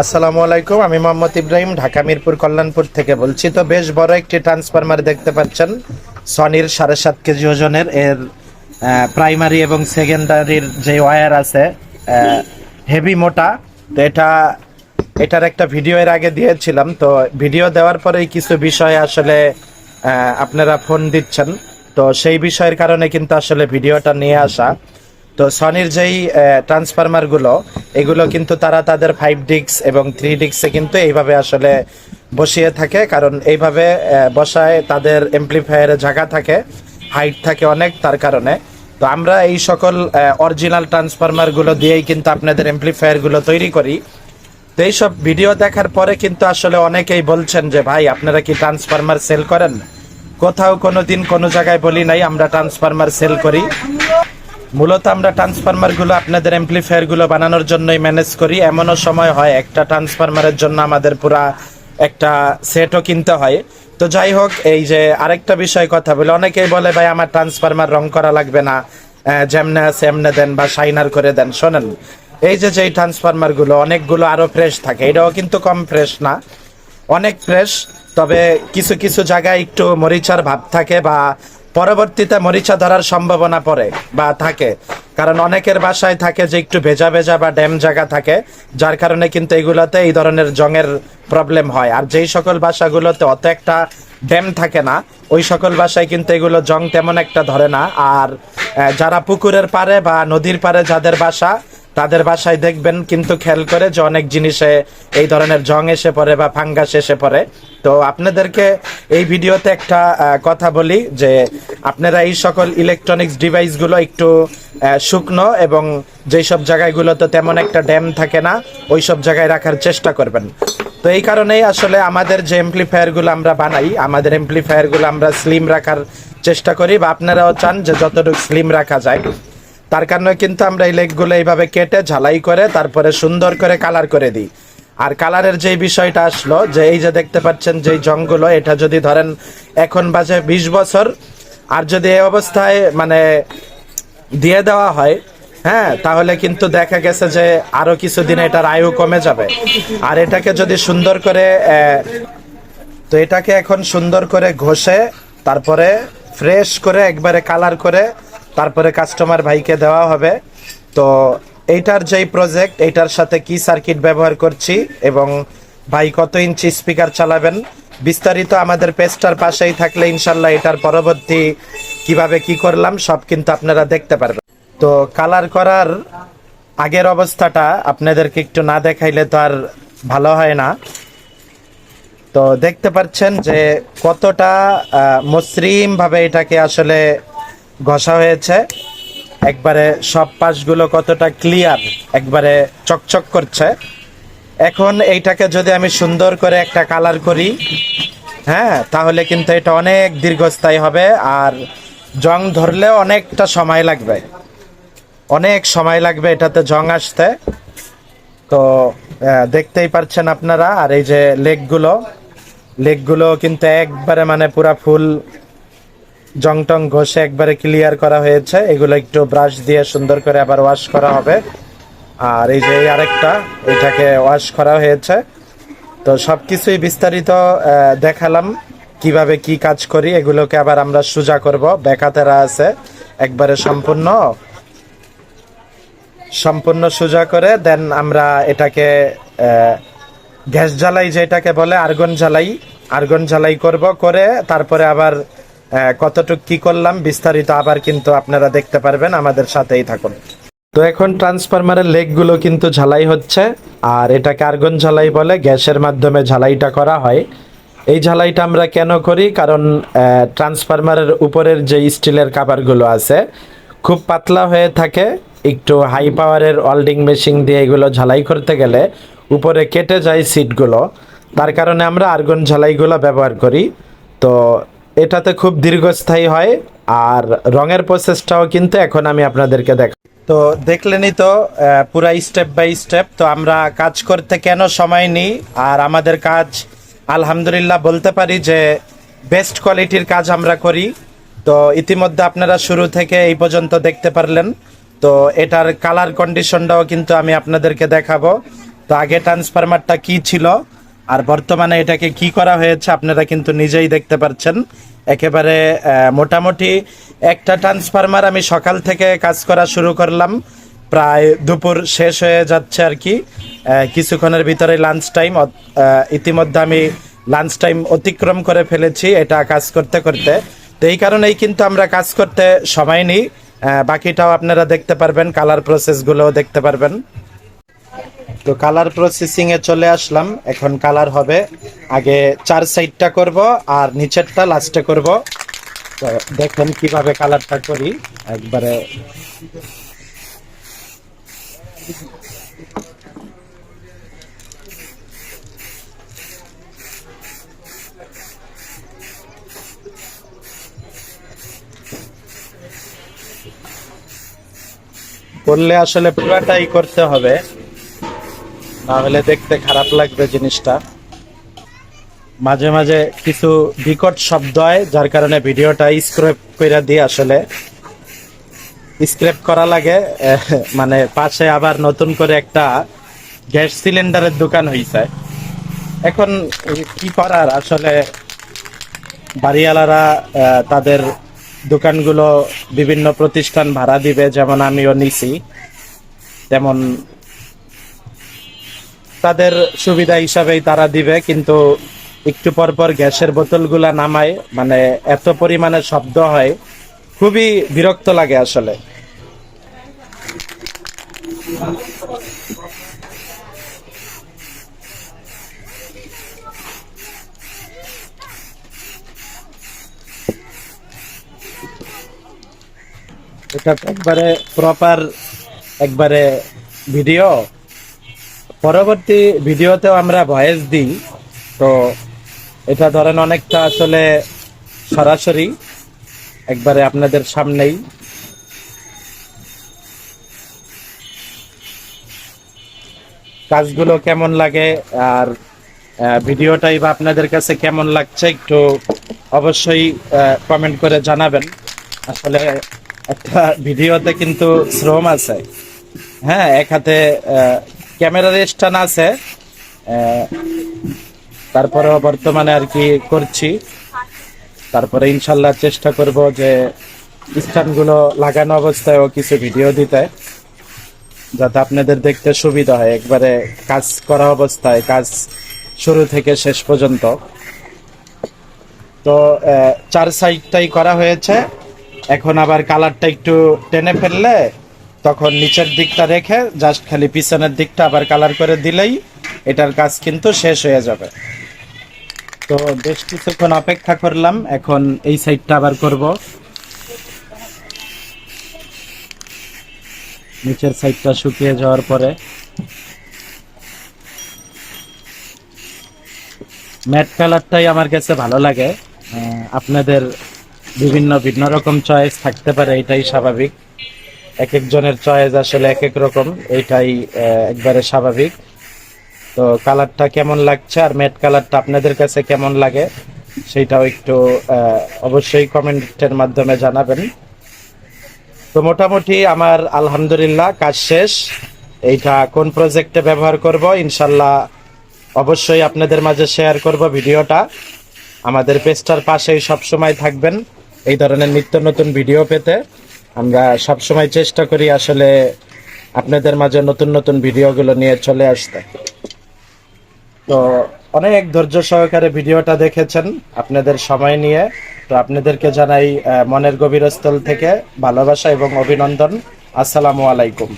আসসালামু আলাইকুম, আমি মোহাম্মদ ইব্রাহিম, ঢাকা মিরপুর কল্যাণপুর থেকে বলছি। তো বেশ বড় একটি ট্রান্সফরমার দেখতে পাচ্ছেন। সনির সাড়ে সাত কেজি ওজনের, এর প্রাইমারি এবং সেকেন্ডারির যে ওয়্যার আছে হেভি মোটা। তো এটা, এটার একটা ভিডিও এর আগে দিয়েছিলাম। তো ভিডিও দেওয়ার পরেই কিছু বিষয় আসলে আপনারা ফোন দিচ্ছেন। তো সেই বিষয়ের কারণে কিন্তু আসলে ভিডিওটা নিয়ে আসা। তো সনির যেই ট্রান্সফরমারগুলো, এগুলো কিন্তু তারা তাদের ফাইভ ডিক্স এবং থ্রি ডিক্সে কিন্তু এইভাবে আসলে বসিয়ে থাকে। কারণ এইভাবে বসায় তাদের এমপ্লিফায়ারে জায়গা থাকে হাইট থাকে অনেক তার কারণে। তো আমরা এই সকল অরিজিনাল ট্রান্সফরমারগুলো দিয়েই কিন্তু আপনাদের এমপ্লিফায়ারগুলো তৈরি করি। তো এইসব ভিডিও দেখার পরে কিন্তু আসলে অনেকেই বলছেন যে, ভাই, আপনারা কি ট্রান্সফরমার সেল করেন? কোথাও কোনো দিন কোনো জায়গায় বলি নাই, আমরা ট্রান্সফরমার সেল করি। মূলত আমরা ট্রান্সফরমারগুলো আপনাদের এমপ্লিফায়ারগুলো বানানোর জন্যই ম্যানেজ করি। এমনও সময় হয় একটা ট্রান্সফরমারের জন্য আমাদের পুরা একটা সেটও কিনতে হয়। তো যাই হোক, এই যে আরেকটা বিষয় কথা বলে। অনেকেই বলে, ভাই, আমার ট্রান্সফরমার রং করা লাগবে না। যেমনে আছে এমনে দেন বা শাইনার করে দেন। শোনেন, এই যে যেই ট্রান্সফরমারগুলো অনেকগুলো আরও ফ্রেশ থাকে। এটাও কিন্তু কম ফ্রেশ না। অনেক ফ্রেশ তবে কিছু কিছু জায়গায় একটু মরিচার ভাব থাকে বা পরবর্তীতে মরিচা ধরার সম্ভাবনা পড়ে বা থাকে। কারণ অনেকের বাসায় থাকে যে একটু ভেজা ভেজা বা ড্যাম জায়গা থাকে, যার কারণে কিন্তু এগুলোতে এই ধরনের জংয়ের প্রবলেম হয়। আর যেই সকল বাসাগুলোতে অত একটা ড্যাম থাকে না, ওই সকল বাসায় কিন্তু এগুলো জং তেমন একটা ধরে না। আর যারা পুকুরের পারে বা নদীর পারে যাদের বাসা তাদের বাসায় দেখবেন কিন্তু খেয়াল করে যে অনেক জিনিসে এই ধরনের জং এসে পড়ে বা ফাঙ্গাস এসে পড়ে। তো আপনাদেরকে এই ভিডিওতে একটা কথা বলি যে আপনারা এই সকল ইলেকট্রনিক্স ডিভাইসগুলো একটু শুকনো এবং যেই সব জায়গাগুলোতে তেমন একটা ড্যাম থাকে না ওই সব জায়গায় রাখার চেষ্টা করবেন। তো এই কারণেই আসলে আমাদের যে এমপ্লিফায়ারগুলো আমরা বানাই, আমাদের এমপ্লিফায়ারগুলো আমরা স্লিম রাখার চেষ্টা করি বা আপনারাও চান যে যতটুকু স্লিম রাখা যায়। তার কারণে কিন্তু আমরা এই লেগগুলো এইভাবে কেটে ঝালাই করে, তারপরে সুন্দর করে কালার করে দিই। আর কালারের যে বিষয়টা আসলো, যে এই যে দেখতে পাচ্ছেন যে জংগুলো এটা যদি ধরেন এখন বাজে বিশ বছর, আর যদি এই অবস্থায় মানে দিয়ে দেওয়া হয় হ্যাঁ তাহলে কিন্তু দেখা গেছে যে আরও কিছুদিন এটার আয়ু কমে যাবে। আর এটাকে যদি সুন্দর করে তো এটাকে এখন সুন্দর করে ঘষে, তারপরে ফ্রেশ করে একবারে কালার করে তারপরে কাস্টমার ভাইকে দেওয়া হবে। তো এইটার যেই প্রজেক্ট এইটার সাথে কি সার্কিট ব্যবহার করছি এবং ভাই কত ইঞ্চি স্পিকার চালাবেন, বিস্তারিত আমাদের পেজটার পাশেই থাকলে ইনশাল্লাহ এটার পরবর্তী কীভাবে কি করলাম, সব কিন্তু আপনারা দেখতে পারবেন। তো কালার করার আগের অবস্থাটা আপনাদেরকে একটু না দেখাইলে তো আর ভালো হয় না। তো দেখতে পাচ্ছেন যে কতটা মসৃণ ভাবে এটাকে আসলে ঘষা হয়েছে। একবারে সব পাশগুলো কতটা ক্লিয়ার একবারে চকচক করছে। এখন এইটাকে যদি আমি সুন্দর করে একটা কালার করি হ্যাঁ তাহলে কিন্তু এটা অনেক দীর্ঘস্থায়ী হবে আর জং ধরলেও অনেকটা সময় লাগবে। অনেক সময় লাগবে এটাতে জং আসতে। তো দেখতেই পারছেন আপনারা, আর এই যে লেগগুলো লেগগুলো কিন্তু একবারে মানে পুরা ফুল জং টং ঘষে একবারে ক্লিয়ার করা হয়েছে। এগুলো একটু ব্রাশ দিয়ে সুন্দর করে আবার ওয়াশ করা হবে। আর এই যে আরেকটা, এটাকে ওয়াশ করা হয়েছে। তো সব কিছুই বিস্তারিত দেখালাম কীভাবে কি কাজ করি, এগুলোকে আবার আমরা সোজা করব। বেকাতেরা আছে, একবারে সম্পূর্ণ। সম্পূর্ণ সোজা করে দেন আমরা এটাকে গ্যাস জ্বালাই যেটাকে বলে আর্গন জ্বালাই। আর্গন জ্বালাই করব, করে তারপরে আবার কতটুক কি করলাম বিস্তারিত আবার কিন্তু আপনারা দেখতে পারবেন, আমাদের সাথেই থাকুন। তো এখন ট্রান্সফরমারের লেগগুলো কিন্তু ঝালাই হচ্ছে, আর এটাকে আর্গন ঝালাই বলে, গ্যাসের মাধ্যমে ঝালাইটা করা হয়। এই ঝালাইটা আমরা কেন করি? কারণ ট্রান্সফরমারের উপরের যে স্টিলের কাভারগুলো আছে, খুব পাতলা হয়ে থাকে। একটু হাই পাওয়ারের ওয়েল্ডিং মেশিন দিয়ে এগুলো ঝালাই করতে গেলে উপরে কেটে যায় সিটগুলো। তার কারণে আমরা আর্গন ঝালাইগুলো ব্যবহার করি। তো এটাতে খুব দীর্ঘস্থায়ী হয় আর রঙের প্রসেসটাও কিন্তু এখন আমি আপনাদেরকে দেখ তো দেখলেনই তো পুরা স্টেপ বাই স্টেপ তো আমরা কাজ করতে কেন সময় নিই? আর আমাদের কাজ, আলহামদুলিল্লাহ বলতে পারি যে বেস্ট কোয়ালিটির কাজ আমরা করি। তো ইতিমধ্যে আপনারা শুরু থেকে এই পর্যন্ত দেখতে পারলেন। তো এটার কালার কন্ডিশনটাও কিন্তু আমি আপনাদেরকে দেখাবো। তো আগে ট্রান্সফরমারটা কি ছিল? আর বর্তমানে এটাকে কি করা হয়েছে আপনারা কিন্তু নিজেই দেখতে পাচ্ছেন। একেবারে মোটামুটি একটা ট্রান্সফরমার আমি সকাল থেকে কাজ করা শুরু করলাম। প্রায় দুপুর শেষ হয়ে যাচ্ছে আর কি। কিছুক্ষণের ভিতরে লাঞ্চ টাইম ইতিমধ্যে আমি লাঞ্চ টাইম অতিক্রম করে ফেলেছি এটা কাজ করতে করতে। তো এই কারণেই কিন্তু আমরা কাজ করতে সময় নিই। বাকিটাও আপনারা দেখতে পারবেন কালার প্রসেসগুলোও দেখতে পারবেন। তো কালার প্রসেসিং এ চলে আসলাম। এখন কালার হবে, আগে চার সাইডটা করব আর নিচেরটা লাস্টে করব। তো দেখেন কীভাবে কালারটা করি, একবারে। করলে আসলে পুরাটাই করতে হবে। না হলে দেখতে খারাপ লাগবে জিনিসটা। মাঝে মাঝে কিছু বিকট শব্দ হয়, যার কারণে ভিডিওটা স্ক্রেপ করে দিয়ে আসলে। স্ক্রেপ করা লাগে মানে পাশে আবার নতুন করে একটা গ্যাস সিলিন্ডারের দোকান হইছে। এখন কি করার? আসলে বাড়িওয়ালারা তাদের দোকানগুলো বিভিন্ন প্রতিষ্ঠান ভাড়া দিবে, যেমন আমিও নিছি। তেমন তাদের সুবিধা হিসাবেই তারা দিবে, কিন্তু একটু পর পর গ্যাসের বোতলগুলা নামায় মানে এত পরিমাণে শব্দ হয়, খুবই বিরক্ত লাগে আসলে। এটা একবারে প্রপার একবারে ভিডিও পরবর্তী ভিডিওতেও আমরা ভয়েস দিই। তো এটা ধরেন অনেকটা আসলে সরাসরি, একবারে আপনাদের সামনেই। কাজগুলো কেমন লাগে আর ভিডিওটাই বা আপনাদের কাছে কেমন লাগছে একটু অবশ্যই কমেন্ট করে জানাবেন। আসলে একটা ভিডিওতে কিন্তু শ্রম আছে। হ্যাঁ এক হাতে ক্যামেরার স্টান আছে। আহ, তারপরেও বর্তমানে আর কি করছি। তারপরে ইনশাল্লাহ চেষ্টা করব যে স্ট্যান্ডগুলো লাগানো অবস্থায়ও কিছু ভিডিও দিতে যাতে আপনাদের দেখতে সুবিধা হয়। একবারে কাজ করা অবস্থায় কাজ শুরু থেকে শেষ পর্যন্ত। তো চার সাইডটাই করা হয়েছে। এখন আবার কালারটা একটু টেনে ফেললে তখন নিচের দিকটা রেখে জাস্ট খালি পিছনের দিকটা আবার কালার করে দিলেই এটার কাজ কিন্তু শেষ হয়ে যাবে। তো বেশ কিছুক্ষণ অপেক্ষা করলাম, এখন এই সাইডটা আবার করব। নিচের সাইডটা শুকিয়ে যাওয়ার পরে ম্যাট কালারটাই আমার কাছে ভালো লাগে। আপনাদের বিভিন্ন ভিন্ন রকম চয়েস থাকতে পারে, এটাই স্বাভাবিক। এক একজনের চয়েস আসলে এক এক রকম এটাই একবারে স্বাভাবিক। তো কালারটা কেমন লাগছে আর ম্যাট কালারটা আপনাদের কাছে কেমন লাগে, সেটাও একটু অবশ্যই কমেন্টের মাধ্যমে জানাবেন। তো মোটামুটি আমার আলহামদুলিল্লাহ কাজ শেষ। এইটা কোন প্রজেক্টে ব্যবহার করব, ইনশাল্লাহ অবশ্যই আপনাদের মাঝে শেয়ার করব ভিডিওটা। আমাদের পেজটার পাশেই সবসময় থাকবেন, এই ধরনের নিত্য নতুন ভিডিও পেতে। আমরা সবসময় চেষ্টা করি আসলে আপনাদের মাঝে নতুন নতুন ভিডিওগুলো নিয়ে চলে আসতে। তো অনেক ধৈর্য সহকারে ভিডিওটা দেখেছেন আপনাদের সময় নিয়ে। তো আপনাদেরকে জানাই মনের গভীরস্থল থেকে ভালোবাসা এবং অভিনন্দন। আসসালামু আলাইকুম।